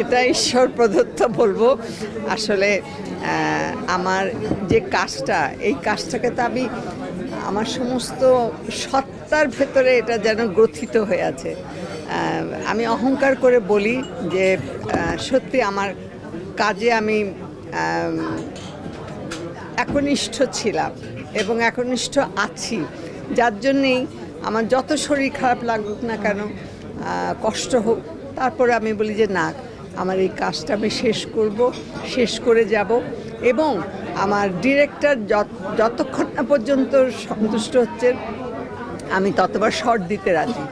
এটা ঈশ্বর প্রদত্ত বলব। আসলে আমার যে কাজটা এই কাজটাকে তো আমি আমার সমস্ত সত্তার ভেতরে এটা যেন গ্রথিত হয়ে আছে। আমি অহংকার করে বলি যে সত্যি আমার কাজে আম, একনিষ্ঠ ছিলাম এবং একনিষ্ঠ আছি। যার জন্যেই আমার যত শরীর খারাপ লাগুক না কেন কষ্ট হোক তারপরে আমি বলি যে, না, আমার এই কাজটা আমি শেষ করব, শেষ করে যাব। এবং আমার ডিরেক্টর যতক্ষণ না পর্যন্ত সন্তুষ্ট হচ্ছেন, আমি ততবার শর্ট দিতে রাজি।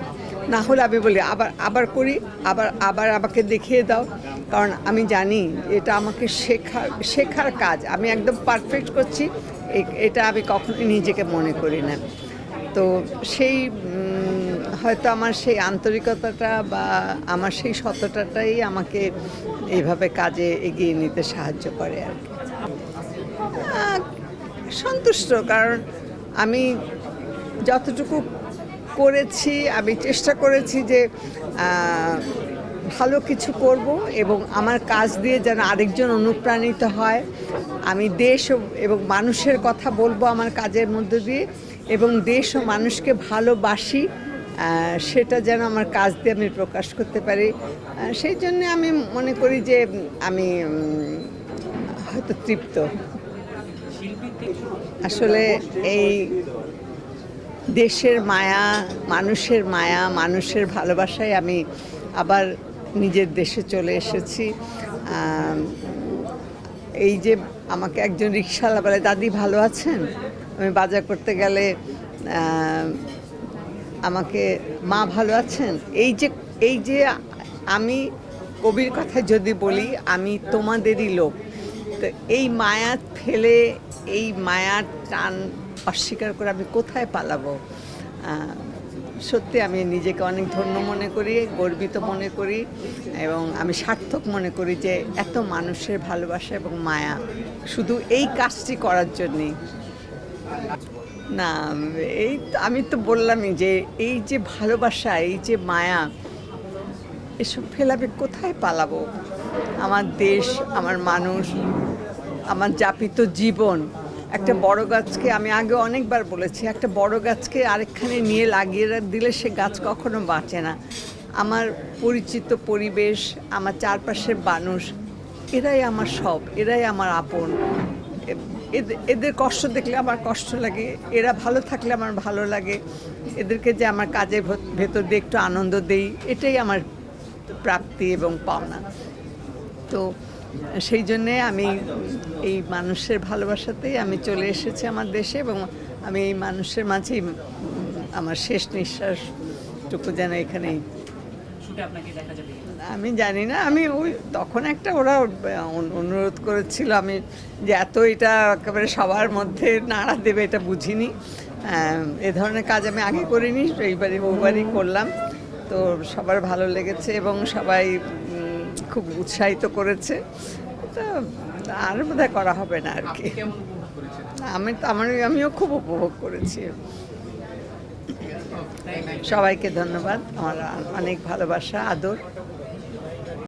না হলে আমি বলি, আবার আবার করি, আবার আবার আমাকে দেখিয়ে দাও। কারণ আমি জানি এটা আমাকে শেখার শেখার কাজ। আমি একদম পারফেক্ট করছি এটা আমি কখনোই নিজেকে মনে করি না। তো সেই হয়তো আমার সেই আন্তরিকতাটা বা আমার সেই সততাটাই আমাকে এইভাবে কাজে এগিয়ে নিতে সাহায্য করে আর কি। সন্তুষ্ট, কারণ আমি যতটুকু করেছি, আমি চেষ্টা করেছি যে ভালো কিছু করব এবং আমার কাজ দিয়ে যেন আরেকজন অনুপ্রাণিত হয়। আমি দেশ এবং মানুষের কথা বলব আমার কাজের মধ্যে দিয়ে এবং দেশ ও মানুষকে ভালোবাসি। সেটা যেন আমার কাজ দিয়ে আমি প্রকাশ করতে পারি। সেই জন্য আমি মনে করি যে আমি হয়তো তৃপ্ত। আসলে এই দেশের মায়া, মানুষের মায়া, মানুষের ভালোবাসায় আমি আবার নিজের দেশে চলে এসেছি। এই যে আমাকে একজন রিক্সাওয়ালা বলে, দাদি ভালো আছেন? আমি বাজার করতে গেলে আমাকে, মা, ভালো আছেন? এই যে এই যে আমি কবির কথা যদি বলি, আমি তোমাদেরই লোক। তো এই মায়া ফেলে, এই মায়ার টান অস্বীকার করে আমি কোথায় পালাবো? সত্যি আমি নিজেকে অনেক ধন্য মনে করি, গর্বিত মনে করি এবং আমি সার্থক মনে করি যে এত মানুষের ভালোবাসা এবং মায়া। শুধু এই কাজটি করার জন্যেই। না, এই আমি তো বললামই যে এই যে ভালোবাসা, এই যে মায়া, এসব ফেলাবে কোথায় পালাবো? আমার দেশ, আমার মানুষ, আমার যাপিত জীবন। একটা বড় গাছকে আমি আগে অনেকবার বলেছি, একটা বড় গাছকে আরেকখানে নিয়ে লাগিয়ে দিলে সে গাছ কখনো বাঁচে না। আমার পরিচিত পরিবেশ, আমার চারপাশের মানুষ, এরাই আমার সব, এরাই আমার আপন। এদের- কষ্ট দেখলে আমার কষ্ট লাগে, এরা ভালো থাকলে আমার ভালো লাগে, এদেরকে যে আমার কাজের ভেত- ভেতর দিয়ে একটু আনন্দ দেই, এটাই আমার প্রাপ্তি এবং পাওনা। তো সেই জন্যে আমি এই মানুষের ভালোবাসাতেই আমি চলে এসেছি আমার দেশে এবং আমি এই মানুষের মাঝেই আমার শেষ নিঃশ্বাসটুকু যেন এখানেই শুটে আপনাকে দেখা যাবে আমি জানি না আমি ওই তখন একটা ওরা অনুরোধ করেছিল আমি যে এত এটা একেবারে সবার মধ্যে নাড়া দেবে এটা বুঝিনি। এ ধরনের কাজ আমি আগে করিনি এইবারই বহুবারই করলাম। তো সবার ভালো লেগেছে এবং সবাই খুব উৎসাহিত করেছে। তো আর বোধহয় করা হবে না আর কি। আমি তো আমার আমিও খুব উপভোগ করেছি। সবাইকে ধন্যবাদ। আমার অনেক ভালোবাসা আদর।